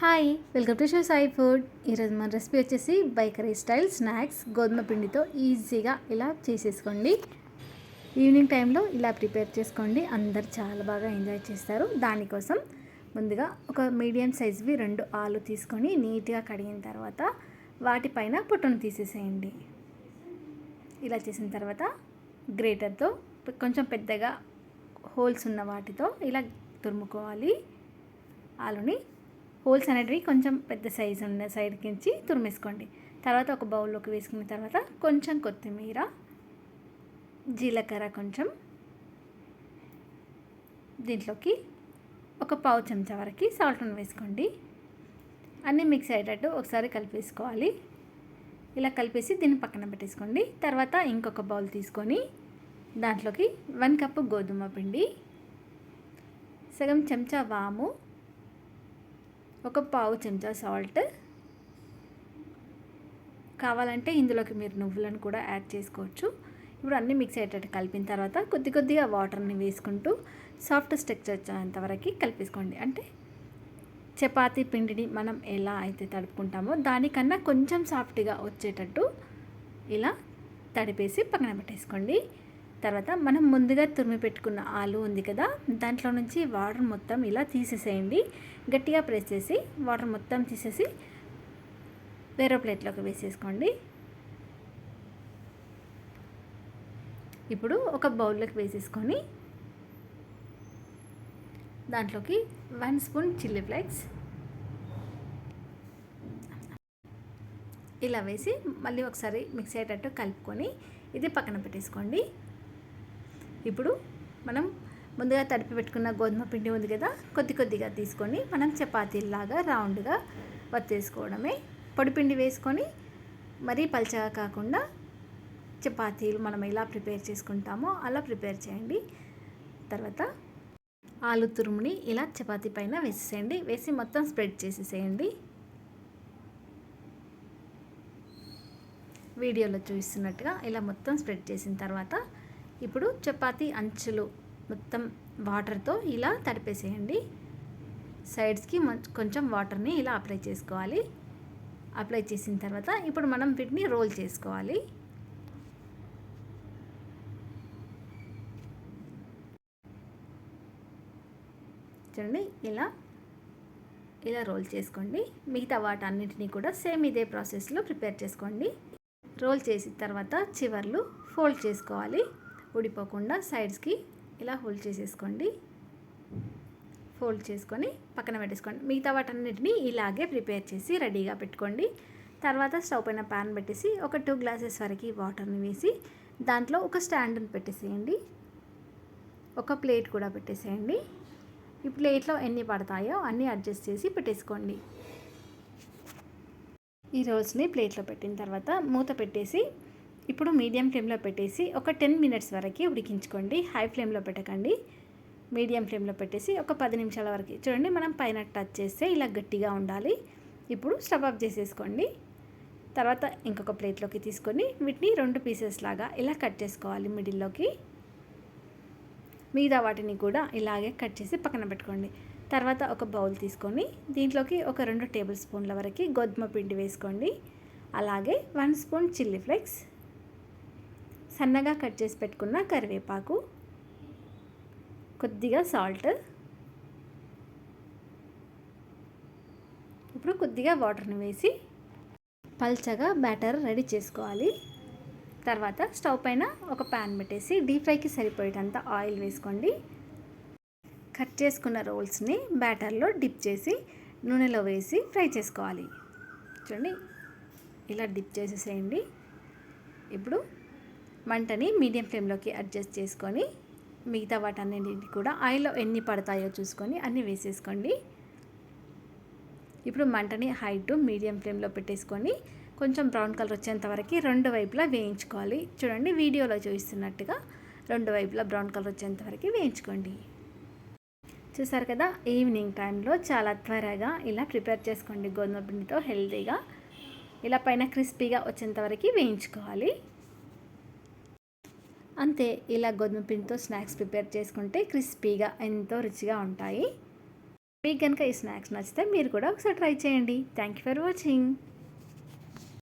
Hi welcome to show Sai food. ఈరోజు మన recipe వచ్చేసి బైకరీ స్టైల్ స్నాక్స్ గోధుమ పిండితో ఈజీగా ఇలా చేసేసుకోండి. ఈవినింగ్ టైంలో ఇలా ప్రిపేర్ చేసుకోండి. అందరు చాలా బాగా ఎంజాయ్ చేస్తారు. దానికోసం ముందుగా ఒక మీడియం సైజ్వి రెండు ఆలు తీసుకొని నీట్గా కడిగిన తర్వాత వాటిపైన పొట్టును తీసేసేయండి. ఇలా చేసిన తర్వాత గ్రేటర్తో కొంచెం పెద్దగా హోల్స్ ఉన్న వాటితో ఇలా తురుముకోవాలి. ఆలుని హోల్స్ అనేటివి కొంచెం పెద్ద సైజు ఉన్న సైడ్కి నుంచి తురిమేసుకోండి. తర్వాత ఒక బౌల్లోకి వేసుకున్న తర్వాత కొంచెం కొత్తిమీర జీలకర్ర కొంచెం. దీంట్లోకి ఒక పావు చెంచా వరకు సాల్ట్ని వేసుకోండి. అన్నీ మిక్స్ అయ్యేటట్టు ఒకసారి కలిపేసుకోవాలి. ఇలా కలిపేసి దీన్ని పక్కన పెట్టేసుకోండి. తర్వాత ఇంకొక బౌల్ తీసుకొని దాంట్లోకి వన్ కప్పు గోధుమ పిండి సగం చెంచా వాము ఒక పావు చెంచా సాల్ట్ కావాలంటే ఇందులోకి మీరు నువ్వులను కూడా యాడ్ చేసుకోవచ్చు. ఇప్పుడు అన్నీ మిక్స్ అయ్యేటట్టు కలిపిన తర్వాత కొద్ది కొద్దిగా వాటర్ని వేసుకుంటూ సాఫ్ట్ స్ట్రక్చర్ వచ్చేంతవరకు కలిపేసుకోండి. అంటే చపాతీ పిండిని మనం ఎలా అయితే తడుపుకుంటామో దానికన్నా కొంచెం సాఫ్ట్గా వచ్చేటట్టు ఇలా తడిపేసి పక్కన పెట్టేసుకోండి. తర్వాత మనం ముందుగా తురిమి పెట్టుకున్న ఆలు ఉంది కదా దాంట్లో నుంచి వాటర్ మొత్తం ఇలా తీసేసేయండి. గట్టిగా ప్రెస్ చేసి వాటర్ మొత్తం తీసేసి వేరే ప్లేట్లోకి వేసేసుకోండి. ఇప్పుడు ఒక బౌల్లోకి వేసేసుకొని దాంట్లోకి వన్ స్పూన్ చిల్లీ ఫ్లేక్స్ ఇలా వేసి మళ్ళీ ఒకసారి మిక్స్ అయ్యేటట్టు కలుపుకొని ఇది పక్కన పెట్టేసుకోండి. ఇప్పుడు మనం ముందుగా తడిపి పెట్టుకున్న గోధుమ పిండి ఉంది కదా కొద్ది కొద్దిగా తీసుకొని మనం చపాతీలాగా రౌండ్గా వత్తేసుకోవడమే. పొడిపిండి వేసుకొని మరీ పల్చగా కాకుండా చపాతీలు మనం ఎలా ప్రిపేర్ చేసుకుంటామో అలా ప్రిపేర్ చేయండి. తర్వాత ఆలు తురుముని ఇలా చపాతీ పైన వేసేసేయండి. వేసి మొత్తం స్ప్రెడ్ చేసేసేయండి. వీడియోలో చూపిస్తున్నట్టుగా ఇలా మొత్తం స్ప్రెడ్ చేసిన తర్వాత ఇప్పుడు చపాతి అంచులు మొత్తం వాటర్తో ఇలా తడిపేసేయండి. సైడ్స్కి కొంచెం వాటర్ని ఇలా అప్లై చేసుకోవాలి. అప్లై చేసిన తర్వాత ఇప్పుడు మనం వీటిని రోల్ చేసుకోవాలి. చూడండి ఇలా ఇలా రోల్ చేసుకోండి. మిగతా వాటన్నిటినీ కూడా సేమ్ ఇదే ప్రాసెస్లో ప్రిపేర్ చేసుకోండి. రోల్ చేసిన తర్వాత చివర్లు ఫోల్డ్ చేసుకోవాలి. ఊడిపోకుండా సైడ్స్కి ఇలా హోల్డ్ చేసేసుకోండి. ఫోల్డ్ చేసుకొని పక్కన పెట్టేసుకోండి. మిగతా వాటన్నిటిని ఇలాగే ప్రిపేర్ చేసి రెడీగా పెట్టుకోండి. తర్వాత స్టవ్ పైన ప్యాన్ పెట్టేసి ఒక టూ గ్లాసెస్ వరకు వాటర్ని వేసి దాంట్లో ఒక స్టాండ్ని పెట్టేసేయండి. ఒక ప్లేట్ కూడా పెట్టేసేయండి. ఈ ప్లేట్లో ఎన్ని పడతాయో అన్నీ అడ్జస్ట్ చేసి పెట్టేసుకోండి. ఈ రోల్స్ని ప్లేట్లో పెట్టిన తర్వాత మూత పెట్టేసి ఇప్పుడు మీడియం ఫ్లేమ్లో పెట్టేసి ఒక టెన్ మినిట్స్ వరకు ఉడికించుకోండి. హై ఫ్లేమ్లో పెట్టకండి. మీడియం ఫ్లేమ్లో పెట్టేసి ఒక పది నిమిషాల వరకు. చూడండి మనం పైన టచ్ చేస్తే ఇలా గట్టిగా ఉండాలి. ఇప్పుడు స్టవ్ ఆఫ్ చేసేసుకోండి. తర్వాత ఇంకొక ప్లేట్లోకి తీసుకొని వీటిని రెండు పీసెస్ లాగా ఇలా కట్ చేసుకోవాలి మిడిల్లోకి. మిగతా వాటిని కూడా ఇలాగే కట్ చేసి పక్కన పెట్టుకోండి. తర్వాత ఒక బౌల్ తీసుకొని దీంట్లోకి ఒక రెండు టేబుల్ స్పూన్ల వరకు గోధుమ పిండి వేసుకోండి. అలాగే వన్ స్పూన్ చిల్లీ ఫ్లేక్స్. సన్నగా కట్ చేసి పెట్టుకున్న కరివేపాకు కొద్దిగా సాల్ట్. ఇప్పుడు కొద్దిగా వాటర్ని వేసి పల్చగా బ్యాటర్ రెడీ చేసుకోవాలి. తర్వాత స్టవ్ పైన ఒక ప్యాన్ పెట్టేసి డీప్ ఫ్రైకి సరిపోయేటంత ఆయిల్ వేసుకోండి. కట్ చేసుకున్న రోల్స్ని బ్యాటర్లో డిప్ చేసి నూనెలో వేసి ఫ్రై చేసుకోవాలి. చూడండి ఇలా డిప్ చేసేసేయండి. ఇప్పుడు మంటని మీడియం ఫ్లేమ్లోకి అడ్జస్ట్ చేసుకొని మిగతా వాటన్నింటిని కూడా ఆయిల్లో ఎన్ని పడతాయో చూసుకొని అన్నీ వేసేసుకోండి. ఇప్పుడు మంటని హై టు మీడియం ఫ్లేమ్లో పెట్టేసుకొని కొంచెం బ్రౌన్ కలర్ వచ్చేంత వరకు రెండు వైపులా వేయించుకోవాలి. చూడండి వీడియోలో చూపిస్తున్నట్టుగా రెండు వైపులా బ్రౌన్ కలర్ వచ్చేంత వరకు వేయించుకోండి. చూసారు కదా ఈవినింగ్ టైంలో చాలా త్వరగా ఇలా ప్రిపేర్ చేసుకోండి. గోధుమ పిండితో హెల్తీగా. ఇలా పైన క్రిస్పీగా వచ్చేంత వరకు వేయించుకోవాలి. అంతే ఇలా గోధుమ పిండితో స్నాక్స్ ప్రిపేర్ చేసుకుంటే క్రిస్పీగా ఎంతో రుచిగా ఉంటాయి. మీకు కనుక ఈ స్నాక్స్ నచ్చితే మీరు కూడా ఒకసారి ట్రై చేయండి. Thank you for watching.